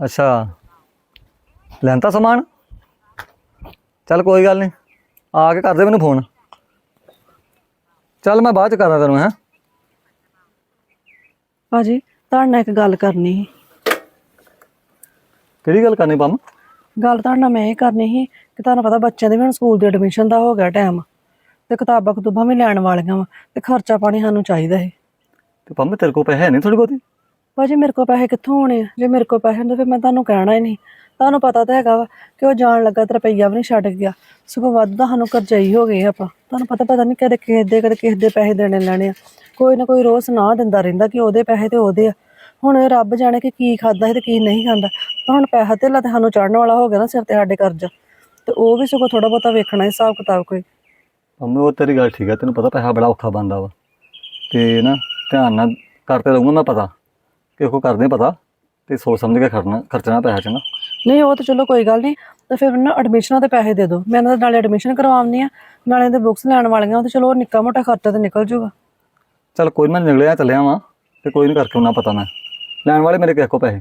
ਅੱਛਾ। ਲੈਂਤਾ ਸਮਾਨ? ਚੱਲ ਕੋਈ ਗੱਲ ਨਹੀਂ। ਆ ਕੇ ਕਰ ਦੇ ਮੈਨੂੰ ਫੋਨ। ਚੱਲ ਮੈਂ ਬਾਅਦ ਚ ਕਰਾਂ ਤੈਨੂੰ ਹੈਂ। ਭਾਜੀ ਤੁਹਾਡੇ ਨਾਲ ਇੱਕ ਗੱਲ ਕਰਨੀ ਸੀ। ਕਿਹੜੀ ਗੱਲ ਕਰਨੀ ਪੰਮ? ਗੱਲ ਤੁਹਾਡੇ ਨਾਲ ਮੈਂ ਇਹ ਕਰਨੀ ਸੀ ਕਿ ਤੁਹਾਨੂੰ ਪਤਾ ਬੱਚਿਆਂ ਦੇ ਵੀ ਹੁਣ ਸਕੂਲ ਦੀ ਐਡਮਿਸ਼ਨ ਦਾ ਹੋ ਗਿਆ ਟਾਈਮ ਤੇ ਕਿਤਾਬਾਂ ਕਤੂਬਾਂ ਵੀ ਲੈਣ ਵਾਲੀਆਂ ਵਾ ਤੇ ਖਰਚਾ ਪਾਣੀ ਸਾਨੂੰ ਚਾਹੀਦਾ ਹੈ ਤੇ ਪੰਮ ਤੇਰੇ ਕੋਲ ਪੈਸੇ ਹੈ ਨਹੀਂ ਥੋੜੀ ਬਹੁਤੀ? ਭਾਜੀ ਮੇਰੇ ਕੋਲ ਪੈਸੇ ਕਿੱਥੋਂ ਆਉਣੇ ਆ? ਜੇ ਮੇਰੇ ਕੋਲ ਪੈਸੇ ਹੁੰਦੇ, ਫਿਰ ਮੈਂ ਤੁਹਾਨੂੰ ਕਹਿਣਾ ਹੀ ਨਹੀਂ। ਤੁਹਾਨੂੰ ਪਤਾ ਤਾਂ ਹੈਗਾ ਵਾ ਕਿ ਉਹ ਜਾਣ ਲੱਗਾ ਤੇ ਰੁਪਈਆ ਵੀ ਨਹੀਂ ਛੱਡ ਗਿਆ। ਸਗੋਂ ਵੱਧ ਤਾਂ ਸਾਨੂੰ ਕਰਜਾਈ ਹੋ ਗਏ ਆਪਾਂ। ਤੁਹਾਨੂੰ ਪਤਾ ਪਤਾ ਨਹੀਂ ਕਦੇ ਕਿਸੇ ਦੇ ਕਦੇ ਕਿਸੇ ਦੇ ਪੈਸੇ ਦੇਣੇ ਲੈਣੇ ਆ। ਕੋਈ ਨਾ ਕੋਈ ਰੋਜ਼ ਸੁਣਾ ਦਿੰਦਾ ਰਹਿੰਦਾ ਕਿ ਉਹਦੇ ਪੈਸੇ ਤੇ ਉਹਦੇ ਆ। ਹੁਣ ਇਹ ਰੱਬ ਜਾਣੇ ਕਿ ਕੀ ਖਾਦਾ ਹੈ ਤੇ ਕੀ ਨਹੀਂ ਖਾਂਦਾ। ਪਰ ਹੁਣ ਪੈਸਾ ਧੇਲਾ ਤੇ ਸਾਨੂੰ ਚੜਨ ਵਾਲਾ ਹੋ ਗਿਆ ਨਾ ਸਿਰ ਤੇ ਸਾਡੇ ਕਰਜ਼ਾ। ਤੇ ਉਹ ਵੀ ਸਗੋਂ ਥੋੜਾ ਬਹੁਤਾ ਵੇਖਣਾ ਹਿਸਾਬ ਕਿਤਾਬ ਕੋਈ। ਮੰਮੀ, ਉਹ ਤੇਰੀ ਗੱਲ ਠੀਕ ਆ। ਤੈਨੂੰ ਪਤਾ ਪੈਸਾ ਬੜਾ ਔਖਾ ਬੰਦਾ ਵਾ। ਤੇ ਨਾ ਧਿਆਨ ਨਾਲ ਕਰਤੇ ਰਹੂੰਗਾ ਮੈਂ ਪਤਾ। ਕਿ ਕੋ ਕਰਦੇ ਪਤਾ ਤੇ ਸੋਚ ਸਮਝ ਕੇ ਖਰਚਣਾ ਖਰਚਣਾ ਪੈਸਾ ਚੰਗਾ ਨਹੀਂ ਉਹ ਤਾਂ ਚਲੋ ਕੋਈ ਗੱਲ ਨਹੀਂ। ਤਾਂ ਫਿਰ ਨਾ ਐਡਮਿਸ਼ਨਾਂ ਦੇ ਪੈਸੇ ਦੇ ਦਿਓ। ਮੈਂ ਇਹਨਾਂ ਦੇ ਨਾਲੇ ਐਡਮਿਸ਼ਨ ਕਰਵਾਉਣੀ ਆ। ਨਾਲੇ ਇਹਦੇ ਬੁੱਕਸ ਲੈਣ ਵਾਲੀਆਂ ਉਹ ਤੇ ਚਲੋ ਨਿੱਕਾ ਮੋਟਾ ਖਰਚਾ ਤੇ ਨਿਕਲ ਜੂਗਾ। ਚੱਲ ਕੋਈ ਨੀ, ਮੈਂ ਨਿਕਲਿਆ ਚੱਲਿਆ ਵਾਂ। ਤੇ ਕੋਈ ਨਹੀਂ ਕਰਕੇ ਉਹਨਾਂ ਪਤਾ ਮੈਂ। ਲੈਣ ਵਾਲੇ ਮੇਰੇ ਕਿਸੇ ਕੋ ਪੈਸੇ।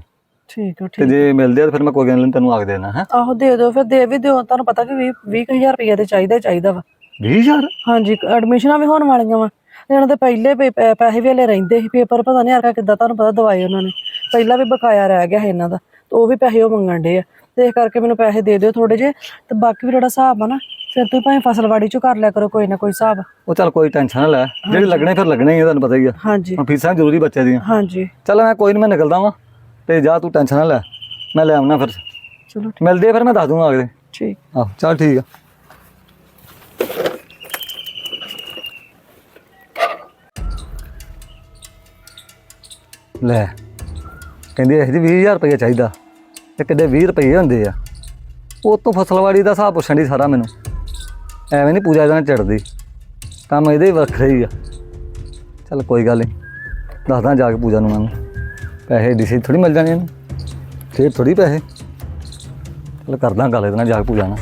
ਠੀਕ ਆ ਤੇ ਠੀਕ ਜੇ ਮਿਲਦੇ ਆ ਤਾਂ ਫਿਰ ਮੈਂ ਕੋਈ ਗੱਲ ਨੀ ਤੈਨੂੰ ਆਖ ਦੇਣਾ ਹੈ। ਆਹੋ ਦੇ ਦਿਓ ਫਿਰ ਦੇ ਵੀ ਦਿਓ। ਤੁਹਾਨੂੰ ਪਤਾ ਕਿ 20 20000 ਰੁਪਏ ਤੇ ਚਾਹੀਦਾ ਹੀ ਚਾਹੀਦਾ ਵਾ। 20000 ਹਾਂਜੀ ਐਡਮਿਸ਼ਨਾਂ ਵੀ ਹੋਣ ਵਾਲੀਆਂ ਵਾ। ਇਹਨਾਂ ਦੇ ਪਹਿਲੇ ਪੇ- ਪੈ- ਪੈਸੇ ਵੀ ਹਲੇ ਰਹਿੰਦੇ ਸੀ ਪੇਪਰ ਪਤਾ ਨਹੀਂ ਹਰਕਾ ਕਿੱਦਾਂ ਤੁਹਾਨੂੰ ਪਤਾ ਦਵਾਈ ਉਹਨਾਂ ਨੇ। ਪਹਿਲਾਂ ਵੀ ਬਕਾਇਆ ਰਹਿ ਗਿਆ ਹੈ ਇਹਨਾਂ ਦਾ ਤੇ ਉਹ ਵੀ ਪੈਸੇ ਉਹ ਮੰਗਣ ਦੇ ਆ। ਤੇ ਇਸ ਕਰਕੇ ਮੈਨੂੰ ਪੈਸੇ ਦੇ ਦਿਓ ਥੋੜੇ ਜਿਹੇ ਤੇ ਬਾਕੀ ਵੀ ਜਿਹੜਾ ਹਿਸਾਬ ਆ ਨਾ ਫਿਰ ਤੁਸੀਂ ਭਾਵੇਂ ਫਸਲਵਾੜੀ ਚੋਂ ਕਰ ਲਿਆ ਕਰੋ ਕੋਈ ਨਾ ਕੋਈ ਹਿਸਾਬ। ਉਹ ਚੱਲ ਕੋਈ ਟੈਨਸ਼ਨ ਨਾ ਲੈ ਜਿਹੜੇ ਲੱਗਣੇ ਫਿਰ ਲੱਗਣੇ ਹੀ ਆ ਤੁਹਾਨੂੰ ਪਤਾ ਹੀ ਆ। ਹਾਂਜੀ। ਹੁਣ ਫੀਸਾਂ ਜ਼ਰੂਰੀ ਬੱਚੇ ਦੀਆਂ। ਹਾਂਜੀ। ਚੱਲ ਮੈਂ ਕੋਈ ਨਹੀਂ ਮੈਂ ਨਿਕਲਦਾ ਵਾਂ ਤੇ ਜਾ ਤੂੰ ਟੈਨਸ਼ਨ ਨਾ ਲੈ ਮੈਂ ਲੈ ਆਉਣਾ ਫਿਰ। ਚਲੋ ਮਿਲਦੇ ਆ ਫਿਰ ਮੈਂ ਦੱਸ ਦੂੰਗਾ ਅਗਲੇ। ਠੀਕ। ਆਹ ਚੱਲ ਠੀਕ ਆ। ਲੈ, ਕਹਿੰਦੀ ਇਹ ਜੀ 20000 ਰੁਪਏ ਚਾਹੀਦਾ ਤੇ ਕਿੱਡੇ 20 ਰੁਪਏ ਹੁੰਦੇ ਆ। ਉਹ ਤੋਂ ਫਸਲਵਾੜੀ ਦਾ ਹਿਸਾਬ ਪੁੱਛਣ ਦੀ ਸਾਰਾ ਮੈਨੂੰ। ਐਵੇਂ ਨਹੀਂ ਪੂਜਾ ਇਹਦੇ ਨਾਲ ਚੜਦੀ। ਕੰਮ ਇਹਦੇ ਹੀ ਵੱਖਰੇ ਹੀ ਆ। ਚੱਲ ਕੋਈ ਗੱਲ ਨਹੀਂ ਦੱਸਦਾ ਜਾ ਕੇ ਪੂਜਾ ਨੂੰ ਮੈਨੂੰ ਪੈਸੇ ਡਿਸੀ ਥੋੜੀ ਮਿਲ ਜਾਣੇ ਇਹਨੂੰ। ਫੇਰ ਥੋੜੀ ਪੈਸੇ। ਚੱਲ ਕਰਦਾ ਗੱਲ ਇਹਦੇ ਨਾਲ ਜਾ ਕੇ ਪੂਜਾ ਨਾਲ।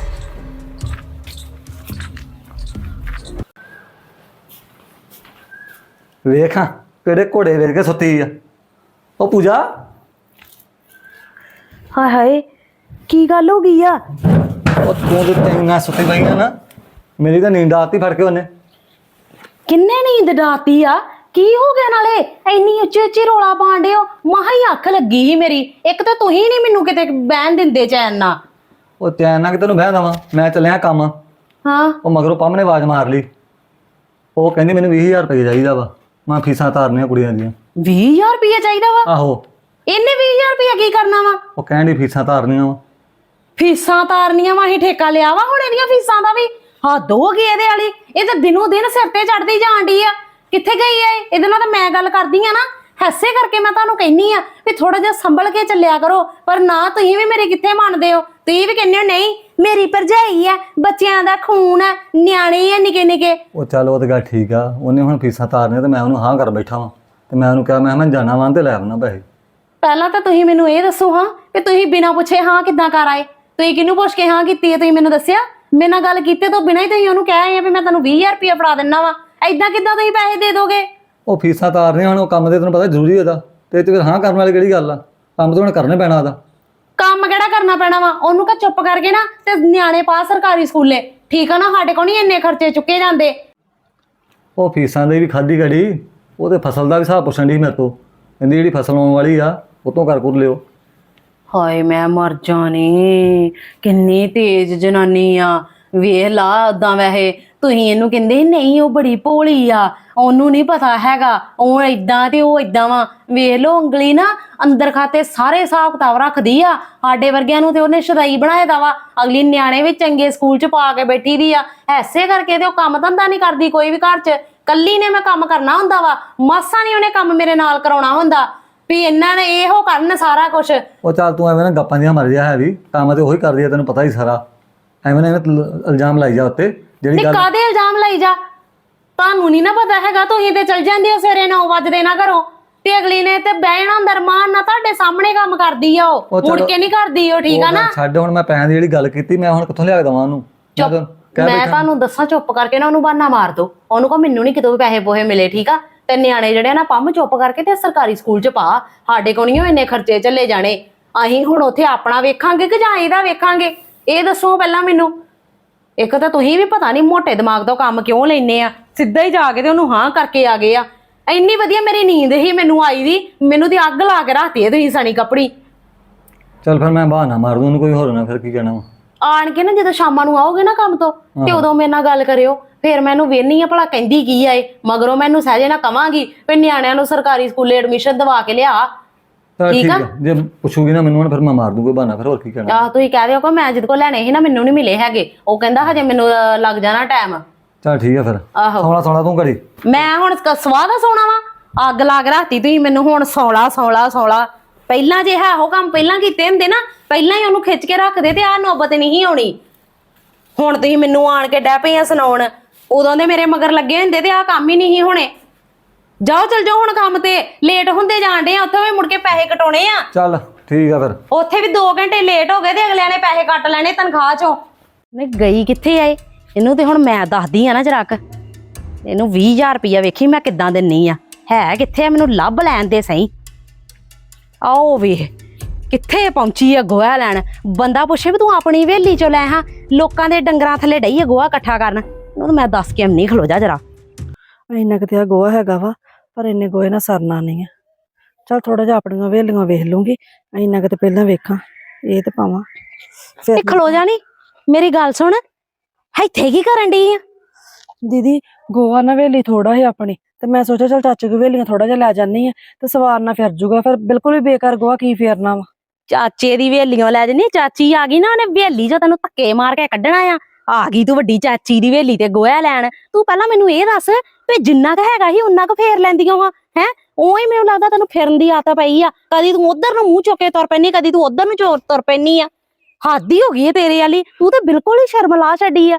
ਵੇਖਾਂ ਕਿਹੜੇ ਘੋੜੇ ਵੇਖ ਕੇ ਸੁੱਤੀ ਆ। ਉਹ ਪੂਜਾ? ਹਾਏ ਹਾਏ ਕੀ ਗੱਲ ਹੋ ਗਈ ਆ? ਉਹ ਤੂੰ ਤੇ ਤੈਨਾਂ ਸੁੱਤੀ ਪਈ ਆ ਨਾ ਮੇਰੀ ਤਾਂ ਨੀਂਦ ਆਤੀ ਫੜ ਕੇ ਉਹਨੇ। ਕਿੰਨੇ ਨੀਂਦ ਡਾਤੀ ਆ? ਕੀ ਹੋ ਗਿਆ ਨਾਲੇ? ਇੰਨੀ ਉੱਚੀ ਉੱਚੀ ਰੋਲਾ ਪਾਉਂਦੇ ਹੋ? ਮਹਾ ਹੀ ਅੱਖ ਲੱਗੀ ਸੀ ਮੇਰੀ। ਇੱਕ ਤਾਂ ਤੁਸੀਂ ਨਹੀਂ ਮੈਨੂੰ ਕਿਤੇ ਬਹਿਣ ਦਿੰਦੇ ਚੈਨ ਨਾ ਉਹ ਨਾਲ ਕਿ ਤੈਨੂੰ ਬਹਿ ਦਵਾਂ? ਮੈਂ ਚੱਲਿਆ ਕੰਮ। ਹਾਂ। ਉਹ ਮਗਰੋਂ ਪੰਮ ਨੇ ਆਵਾਜ਼ ਮਾਰ ਲਈ। ਉਹ ਕਹਿੰਦੀ ਮੈਨੂੰ 20000 ਰੁਪਏ ਚਾਹੀਦਾ ਵਾ। ਮੈਂ ਫੀਸਾਂ ਤਾਰਨੀਆਂ ਕੁੜੀਆਂ ਦੀਆਂ। 20000 ਰੁਪਏ ਚਾਹੀਦਾ ਵਾ? ਆਹੋ। ਇਹਨੇ 20000 ਰੁਪਏ ਕੀ ਕਰਨਾ ਵਾ? ਉਹ ਕਹਿੰਦੀ ਫੀਸਾਂ ਤਾਰਨੀਆਂ ਵਾ। ਫੀਸਾਂ ਤਾਰਨੀਆਂ ਵਾ ਹੀ ਠੇਕਾ ਲਿਆ ਵਾ ਹੁਣ ਇਹਦੀਆਂ ਫੀਸਾਂ ਦਾ ਵੀ। ਹੱਦ ਹੋ ਗਈ ਇਹਦੇ ਵਾਲੀ। ਇਹ ਤਾਂ ਦਿਨੋਂ ਦਿਨ ਸਿਰ ਤੇ ਚੜਦੀ ਜਾਣ ਡਈ ਆ। ਕਿੱਥੇ ਗਈ ਐ ਇਹ? ਇਹਦੇ ਨਾਲ ਤਾਂ ਮੈਂ ਗੱਲ ਕਰਦੀ ਆ ਨਾ। ਹੈਸੇ ਕਰਕੇ ਮੈਂ ਤੁਹਾਨੂੰ ਕਹਿੰਨੀ ਆ ਵੀ ਥੋੜਾ ਜਿਹਾ ਸੰਭਲ ਕੇ ਚੱਲਿਆ ਕਰੋ। ਪਰ ਨਾ ਤੁਸੀਂ ਵੀ ਮੇਰੇ ਕਿੱਥੇ ਮੰਨਦੇ ਹੋ? ਤੁਸੀਂ ਵੀ ਕਹਿੰਦੇ ਹੋ ਨਹੀਂ ਮੇਰੀ ਭਰਜਾਈ ਆ ਬੱਚਿਆਂ ਦਾ ਖੂਨ ਆ ਨਿਆਣੇ ਆ ਨਿੱਕੇ ਨਿੱਕੇ। ਉਹ ਚੱਲ ਉਹ ਤਾਂ ਗੱਲ ਠੀਕ ਆ। ਉਹਨੇ ਹੁਣ ਫੀਸਾਂ ਤਾਰਨੀਆਂ ਤੇ ਮੈਂ ਉਹਨੂੰ ਹਾਂ ਕਰ ਬੈਠਾ ਵਾਂ। ਤੇ ਮੈਂ ਉਹਨੂੰ ਕਿਹਾ ਮੈਂ ਮੈਂ ਜਾਣਾ ਵਾਂ ਤੇ ਲੈ ਆਉਣਾ ਪੈਸੇ। ਪਹਿਲਾਂ ਤਾਂ ਤੁਸੀਂ ਮੈਨੂੰ ਇਹ ਦੱਸੋ ਹਾਂ ਵੀ ਤੁਸੀਂ ਬਿਨਾਂ ਪੁੱਛੇ ਹਾਂ ਕਿੱਦਾਂ ਕਰ ਆਏ। ਤੁਸੀਂ ਕਿਹਨੂੰ ਪੁੱਛ ਕੇ ਹਾਂ ਕੀਤੀ ਹੈ ਤੁਸੀਂ ਮੈਨੂੰ ਦੱਸਿਆ? ਮੇਰੇ ਨਾਲ ਗੱਲ ਕੀਤੇ ਤੋਂ ਬਿਨਾਂ ਹੀ ਤੁਸੀਂ ਉਹਨੂੰ ਕਹਿ ਆਏ ਆ ਵੀ ਮੈਂ ਤੁਹਾਨੂੰ 20000 ਰੁਪਏ ਫੜਾ ਦਿੰਨਾ ਵਾ। ਐਦਾਂ ਕਿੱਦਾਂ ਤੁਸੀਂ ਪੈਸੇ ਦੇ ਦੋਗੇ? ਉਹ ਫੀਸਾਂ ਤਾਰਨੀਆਂ ਹੁਣ ਉਹ ਕੰਮ ਦੇ ਤੈਨੂੰ ਪਤਾ ਜ਼ਰੂਰੀ ਉਹਦਾ ਤੇ ਫਿਰ ਹਾਂ ਕਰਨ ਵਾਲੀ ਕਿਹੜੀ ਗੱਲ ਆ? ਕੰਮ ਤਾਂ ਹੁਣ ਕਰਨਾ ਪੈਣਾ ਉਹਦਾ। ਕੰਮ ਕਿਹੜਾ ਕਰਨਾ ਪੈਣਾ ਵਾ? ਉਹਨੂੰ ਕਹ ਚੁੱਪ ਕਰਕੇ ਨਾ ਤੇ ਨਿਆਣੇ ਪਾ ਸਰਕਾਰੀ ਸਕੂਲੇ। ਠੀਕ ਆ ਨਾ ਸਾਡੇ ਕੋਲ ਨਹੀਂ ਇੰਨੇ ਖਰਚੇ ਚੁੱਕੇ ਜਾਂਦੇ। ਉਹ ਫੀਸਾਂ ਦੇ ਵੀ ਖਾਦੀ ਘੜੀ। ਉਹ ਤੇ ਫਸਲ ਦਾ ਵੀ ਹਿਸਾਬ ਪੁੱਛਣ ਦੀ ਮੇਰੇ ਤੋਂ। ਕਹਿੰਦੀ ਜਿਹੜੀ ਫਸਲ ਆਉਣ ਵਾਲੀ ਆ ਉਹ ਤੋਂ ਕਰ ਕੁਰ ਲਿਓ। ਹਾਏ, ਮੈਂ ਮਰ ਜਾਣੀ। ਕਿੰਨੀ ਤੇਜ਼ ਜਨਾਨੀ ਆ। ਵੇਖ ਲਾ ਉਦਾਂ ਵੈਸੇ। ਤੁਸੀਂ ਇਹਨੂੰ ਕਹਿੰਦੇ ਨਹੀਂ, ਉਹ ਬੜੀ ਭੋਲੀ ਆ। ਉਹਨੂੰ ਨਹੀਂ ਪਤਾ ਹੈਗਾ। ਉਹ ਇਦਾਂ ਤੇ ਉਹ ਇਦਾਂ ਵਾ। ਵੇਖ ਲੋ ਉਂਗਲੀ ਨਾ ਅੰਦਰ ਖਾਤੇ ਸਾਰੇ ਹਿਸਾਬ ਕਿਤਾਬ ਰੱਖਦੀ ਆ। ਸਾਡੇ ਵਰਗਿਆਂ ਨੂੰ ਤੇ ਉਹਨੇ ਸ਼ਰਾਈ ਬਣਾਇਆ ਦਾ ਵਾ। ਅਗਲੀ ਨਿਆਣੇ ਵੀ ਚੰਗੇ ਸਕੂਲ ਚ ਪਾ ਕੇ ਬੈਠੀ ਦੀ ਆ। ਐਸੇ ਕਰਕੇ ਤੇ ਉਹ ਕੰਮ ਧੰਦਾ ਨਹੀਂ ਕਰਦੀ ਕੋਈ ਵੀ ਘਰ ਚ। ਕੱਲੀ ਨੇ ਮੈਂ ਕੰਮ ਕਰਨਾ ਹੁੰਦਾ ਵਾ ਮਾਸਾ ਨਹੀਂ ਉਹਨੇ ਕੰਮ ਮੇਰੇ ਨਾਲ ਕਰਾਉਣਾ ਹੁੰਦਾ ਵੀ ਇਹਨਾਂ ਨੇ ਇਹੋ ਕਰਨ ਸਾਰਾ ਕੁਝ ਉਹ ਚੱਲ ਤੂੰ ਐਵੇਂ ਨਾ ਗੱਪਾਂ ਦੀਆਂ ਮਰ ਜਾ ਹੈ ਵੀ ਕੰਮ ਤੇ ਉਹੀ ਕਰਦੀ ਆ ਤੈਨੂੰ ਪਤਾ ਹੀ ਸਾਰਾ। ਐਵੇਂ ਨਾ ਐਵੇਂ ਤੂੰ ਇਲਜ਼ਾਮ ਲਾਈ ਜਾ ਉੱਤੇ ਜਿਹੜੀ ਤੇ ਗੱਲ ਕਾਦੇ ਇਲਜ਼ਾਮ ਲਾਈ ਜਾ? ਤੁਹਾਨੂੰ ਨਹੀਂ ਨਾ ਪਤਾ ਹੈਗਾ ਤੁਸੀਂ ਤੇ ਚਲ ਜਾਂਦੇ ਹੋ ਸਵੇਰੇ 9 ਵਜੇ ਨਾ ਘਰੋਂ ਤੇ ਅਗਲੀ ਨੇ ਤੇ ਬਹਿਣਾ ਅੰਦਰ ਮਾਨ ਨਾ ਤੁਹਾਡੇ ਸਾਹਮਣੇ ਕੰਮ ਕਰਦੀ ਆ ਉਹ। ਉਹ ਮੁੜ ਚਲੋ- ਕੇ ਨਹੀਂ ਕਰਦੀ ਉਹ ਠੀਕ ਆ ਉਹ ਨਾ? ਗੱਲ ਛੱਡ ਹੁਣ ਮੈਂ ਪੈਸਿਆਂ ਦੀ ਜਿਹੜੀ ਗੱਲ ਕੀਤੀ ਮੈਂ ਹੁਣ ਕਿੱਥੋਂ ਲਿਆ ਕੇ ਦਵਾਂ ਉਹਨੂੰ? ਮੈਂ ਤਾਂ ਕਹਿ ਮੈਂ ਤੁਹਾਨੂੰ ਦੱਸਾਂ ਚੁੱਪ ਕਰਕੇ ਨਾ ਉਹਨੂੰ ਬਾਨਾ ਮਾਰ ਦੋ ਉਹਨੂੰ ਕਹੋ ਮੈਨੂੰ ਨਹੀਂ ਕਿਤੋਂ ਵੀ ਪੈਸੇ ਪੋਹੇ ਮਿਲੇ ਠੀਕ ਆ? ਤੇ ਨਿਆਣੇ ਜਿਹੜੇ ਨਾ ਪੰਮ ਚੁੱਪ ਕਰਕੇ ਤੇ ਸਰਕਾਰੀ ਸਕੂਲ ਚ ਪਾ। ਸਾਡੇ ਕੋਲ ਨਹੀਂ ਇੰਨੇ ਖਰਚੇ ਚੱਲੇ ਜਾਣੇ। ਅਸੀਂ ਹੁਣ ਉੱਥੇ ਆਪਣਾ ਵੇਖਾਂਗੇ ਕਿ ਜਾਂ ਇਹਦਾ ਵੇਖਾਂਗੇ? ਇਹ ਦੱਸੋ ਪਹਿਲਾਂ ਮੈਨੂੰ। ਇੱਕ ਤਾਂ ਤੁਸੀਂ ਵੀ ਪਤਾ ਨਹੀਂ ਮੋਟੇ ਦਿਮਾਗ ਤੋਂ ਕੰਮ ਕਿਉਂ ਲੈਨੇ ਆ। ਸਿੱਧਾ ਹੀ ਜਾ ਕੇ ਤੇ ਉਹਨੂੰ ਹਾਂ ਕਰਕੇ ਆ ਗਏ ਆ। ਇੰਨੀ ਵਧੀਆ ਮੇਰੀ ਨੀਂਦ ਹੀ ਮੈਨੂੰ ਆਈ ਦੀ। ਮੈਨੂੰ ਤੇ ਅੱਗ ਲਾ ਕੇ ਰੱਖਤੀ ਹੈ ਤੁਸੀਂ ਸਣੀ ਕੱਪੜੀ। ਚੱਲ ਫਿਰ ਮੈਂ ਬਹਾਨਾ ਮਾਰ ਦੂੰ ਉਹਨੂੰ ਕੋਈ ਹੋਰ ਨਾ ਫਿਰ ਕੀ ਕਹਿਣਾ। ਆਣ ਕੇ ਨਾ ਜਦੋਂ ਸ਼ਾਮਾਂ ਨੂੰ ਆਓਗੇ ਨਾ ਕੰਮ ਤੋਂ ਤੇ ਉਦੋਂ ਮੇਰੇ ਨਾਲ ਗੱਲ ਕਰਿਓ। ਫਿਰ ਮੈਨੂੰ ਵੇਹਨੀ ਆ ਭਲਾ ਕਹਿੰਦੀ ਕੀ ਆ ਇਹ? ਮਗਰੋਂ ਮੈਨੂੰ ਸਹਜੇ ਨਾ ਕਵਾਂਗੀ ਵੀ ਨਿਆਣਿਆਂ ਨੂੰ ਸਰਕਾਰੀ ਸਕੂਲੇ ਐਡਮਿਸ਼ਨ ਦਵਾ ਕੇ ਲਿਆ। ਠੀਕ ਆ। ਜੇ ਪੁੱਛੂਗੀ ਨਾ ਮੈਨੂੰ ਹੁਣ ਫਿਰ ਮੈਂ ਮਾਰ ਦੂੰ ਕੋਈ ਬਹਾਨਾ ਫਿਰ ਹੋਰ ਕੀ ਕਹਿਣਾ। ਆਹ ਤੁਸੀਂ ਕਹਿ ਦਿਓ ਕਿ ਮੈਂ ਜਿਹਦੇ ਕੋਲ ਲੈਣੇ ਸੀ ਨਾ ਮੈਨੂੰ ਨਹੀਂ ਮਿਲੇ ਹੈਗੇ। ਉਹ ਕਹਿੰਦਾ ਹਜੇ ਮੈਨੂੰ ਅਹ, ਲੱਗ ਜਾਣਾ ਟਾਈਮ ਚੱਲ ਠੀਕ ਆ ਫਿਰ। ਆਹੋ। ਸੋਣਾ ਸੋਣਾ ਤੂੰ ਘੜੀ ਮੈਂ ਹੁਣ ਸ- ਸਵਾਹ ਦਾ ਸੋਣਾ ਵਾ? ਅੱਗ ਲਾ ਕੇ ਰਾਤੀ ਤੁਸੀਂ ਮੈਨੂੰ ਹੁਣ ਸੌਲਾ ਸੌਲਾ ਸੌਲਾ ਪਹਿਲਾਂ ਜੇ ਹੈ ਉਹ ਕੰਮ ਪਹਿਲਾਂ ਕੀਤੇ ਹੁੰਦੇ ਨਾ ਪਹਿਲਾਂ ਹੀ ਉਹਨੂੰ ਖਿੱਚ ਕੇ ਰੱਖਦੇ ਤੇ ਆਹ ਨੌਬਤ ਨਹੀਂ ਆਉਣੀ। ਹੁਣ ਤੁਸੀਂ ਮੈਨੂੰ ਆਣ ਕੇ ਡੈ ਪਈਆਂ ਸੁਣਾਉਣ। ਉਦੋਂ ਦੇ ਮੇਰੇ ਮਗਰ ਲੱਗੇ ਹੁੰਦੇ ਤੇ ਆਹ ਕੰਮ ਹੀ ਨਹੀਂ ਹੋਣੇ। ਜਾਓ ਚਲ ਜਾਓ ਹੁਣ ਕੰਮ ਤੇ। ਲੇਟ ਹੁੰਦੇ ਜਾਂਦੇ ਆ ਉੱਥੇ ਵੀ ਮੁੜ ਕੇ ਪੈਸੇ ਕਟਾਉਣੇ ਆ। ਚੱਲ ਠੀਕ ਆ ਫਿਰ। ਉੱਥੇ ਵੀ 2 ਘੰਟੇ ਲੇਟ ਹੋ ਗਏ ਤੇ ਅਗਲਿਆਂ ਨੇ ਪੈਸੇ ਕੱਟ ਲੈਣੇ ਤਨਖਾਹ ਚੋਂ। ਨੇ ਗਈ ਕਿੱਥੇ ਆਏ ਇਹਨੂੰ ਤੇ ਹੁਣ ਮੈਂ ਦੱਸਦੀ ਆ ਨਾ ਜਰਾਕ ਇਹਨੂੰ 20000 ਰੁਪਇਆ ਵੇਖੀ ਮੈਂ ਕਿੱਦਾਂ ਦਿੰਨੀ ਆ। ਹੈ ਕਿੱਥੇ ਆ? ਮੈਨੂੰ ਲੱਭ ਲੈਣ ਦੇ ਸਹੀ। ਆਓ ਵੇ ਕਿੱਥੇ ਪਹੁੰਚੀ ਆ ਗੋਹਾ ਲੈਣ? ਬੰਦਾ ਪੁੱਛੇ ਵੀ ਤੂੰ ਆਪਣੀ ਹਵੇਲੀ ਚੋਂ ਲੈ ਹਾਂ। ਲੋਕਾਂ ਦੇ ਡੰਗਰਾਂ ਥੱਲੇ ਡਈ ਆ ਗੋਹਾ ਇਕੱਠਾ ਕਰਨ। ਉਹਨੂੰ ਮੈਂ ਦੱਸ ਕੇ ਨਹੀਂ ਖਲੋ ਜਾ ਜਰਾ। ਇੰਨਾ ਕਿਤੇ ਆ ਗੋਹਾ ਹੈਗਾ ਵਾ ਪਰ ਇੰਨੇ ਗੋਹੇ ਨਾਲ ਸਰਨਾ ਨਹੀਂ ਆ। ਚਲ ਥੋੜਾ ਜਿਹਾ ਆਪਣੀਆਂ ਵੇਲੀਆਂ ਵੇਖ ਲੂੰਗੀ ਇੰਨਾ ਕਿਤੇ ਪਹਿਲਾਂ ਵੇਖਾਂ ਇਹ ਤੇ ਪਾਵਾਂ ਤੇ ਫਿਰ ਖਲੋ ਜਾ ਨੀ। ਮੇਰੀ ਗੱਲ ਸੁਣ ਇੱਥੇ ਕੀ ਕਰਨ ਡਈ ਆ? ਦੀਦੀ ਗੋਹਾ ਨਾ ਵੇਲੀ ਥੋੜਾ ਹੀ ਆਪਣੀ ਤੇ ਮੈਂ ਸੋਚਿਆ ਚਲ ਚਾਚੇ ਕੋ ਵੇਲੀਆਂ ਥੋੜਾ ਜਿਹਾ ਲੈ ਜਾਨੀ ਆ ਤੇ ਸਵਾਰਨਾ ਫਿਰ ਜੂਗਾ। ਫਿਰ ਬਿਲਕੁਲ ਵੀ ਬੇਕਾਰ ਗੋਹਾ ਕੀ ਫੇਰਨਾ ਵਾ। ਚਾਚੇ ਦੀ ਵੇਲੀਆਂ ਲੈ ਜਣੀ ਚਾਚੀ ਆ ਗਈ ਨਾ ਉਹਨੇ ਵੇਲੀ ਜੋ ਤੈਨੂੰ ਧੱਕੇ ਮਾਰ ਕੇ ਕੱਢਣਾ ਆ। ਆ ਗਈ ਤੂੰ ਵੱਡੀ ਚਾਚੀ ਦੀ ਵੇਲੀ ਤੇ ਗੋਇਆ ਲੈਣ। ਤੂੰ ਪਹਿਲਾਂ ਮੈਨੂੰ ਇਹ ਦੱਸ ਵੀ ਜਿੰਨਾ ਕੁ ਹੈਗਾ ਸੀ ਉਨਾ ਕੁ ਫੇਰ ਲੈਂਦੀਆਂ ਵਾ, ਹੈ? ਉਹੀ ਮੈਨੂੰ ਲੱਗਦਾ ਤੈਨੂੰ ਫਿਰਨ ਦੀ ਆਦਤ ਪਈ ਆ। ਕਦੀ ਤੂੰ ਉਧਰ ਨੂੰ ਮੂੰਹ ਚੁੱਕ ਕੇ ਤੁਰ ਪੈਣੀ ਕਦੀ ਤੂੰ ਉਧਰ ਨੂੰ ਚੋਰ ਤੁਰ ਪੈਣੀ ਆ। ਹੱਦ ਹੀ ਹੋ ਗਈ ਹੈ ਤੇਰੇ ਵਾਲੀ। ਤੂੰ ਤਾਂ ਬਿਲਕੁਲ ਹੀ ਸ਼ਰਮ ਲਾ ਛੱਡੀ ਆ।